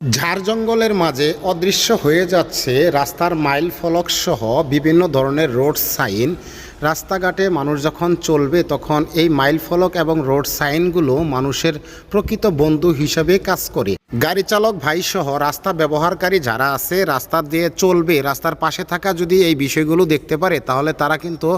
ঝাড় জঙ্গলের মাঝে অদৃশ্য হয়ে যাচ্ছে রাস্তার মাইল ফলক সহ বিভিন্ন ধরনের রোড সাইন। রাস্তাঘাটে মানুষ যখন চলবে তখন এই মাইল ফলক এবং রোড সাইনগুলো মানুষের প্রকৃত বন্ধু হিসাবে কাজ করে। গাড়ি চালক ভাই সহ রাস্তা ব্যবহারকারী যারা আছে, রাস্তা দিয়ে চলবে, রাস্তার পাশে থাকা যদি এই বিষয়গুলো দেখতে পারে, তাহলে তারা কিন্তু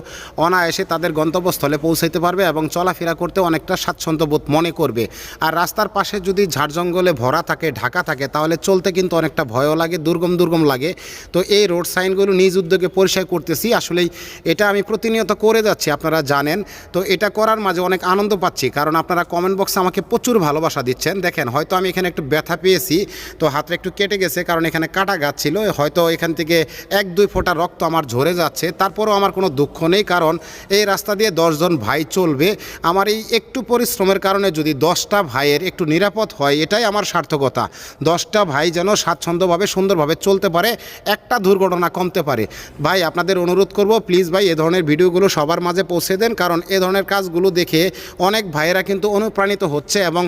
অনায়াসে তাদের গন্তব্যস্থলে পৌঁছাইতে পারবে এবং চলাফেরা করতে অনেকটা স্বাচ্ছন্দ্য বোধ মনে করবে। আর রাস্তার পাশে যদি ঝাড় জঙ্গলে ভরা থাকে, ঢাকা থাকে, তাহলে চলতে কিন্তু অনেকটা ভয়ও লাগে, দুর্গম দুর্গম লাগে। তো এই রোড সাইনগুলো নিজ উদ্যোগে পরিষ্কার করতেছি। আসলেই এটা আমি প্রতিনিয়ত করে যাচ্ছি, আপনারা জানেন। তো এটা করার মাঝে অনেক আনন্দ পাচ্ছি, কারণ আপনারা কমেন্ট বক্সে আমাকে প্রচুর ভালোবাসা দিচ্ছেন। দেখেন, হয়তো আমি এখানে একটু ব্যথা পেয়েছি, তো হাতটা একটু কেটে গেছে কারণ এখানে কাটা গাছ ছিল, হয়তো এখান থেকে এক দুই ফোঁটা রক্ত আমার ঝরে যাচ্ছে, তারপরেও আমার কোনো দুঃখ নেই কারণ এই রাস্তা দিয়ে দশজন ভাই চলবে, আমার এই একটু পরিশ্রমের কারণে যদি দশটা ভাইয়ের একটু নিরাপদ হয়, এটাই আমার সার্থকতা, দশটা ভাই যেন স্বাচ্ছন্দ্যভাবে, সুন্দরভাবে চলতে পারে, একটা দুর্ঘটনা কমতে পারে। ভাই, আপনাদের অনুরোধ করব প্লিজ ভাই, এ ধরনের ভিডিওগুলো সবার মাঝে পৌঁছে দেন, কারণ এ ধরনের কাজগুলো দেখে অনেক ভাইয়েরা কিন্তু অনুপ্রাণিত হচ্ছে এবং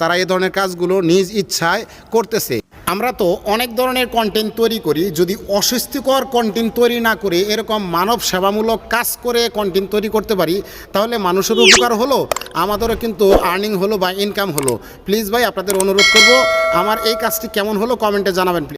তারা এ ধরনের কাজগুলো নিজ ইচ্ছায় করতেছে আমরা তো অনেক ধরনের কন্টেন্ট তৈরি করি, যদি অস্বস্তিকর কন্টেন্ট তৈরি না করে এরকম মানব সেবামূলক কাজ করে কন্টেন্ট তৈরি করতে পারি, তাহলে মানুষের উপকার হলো, আমাদেরও কিন্তু আর্নিং হলো বা ইনকাম হলো প্লিজ ভাই, আপনাদের অনুরোধ করব, আমার এই কাজটি কেমন হলো কমেন্টে জানাবেন।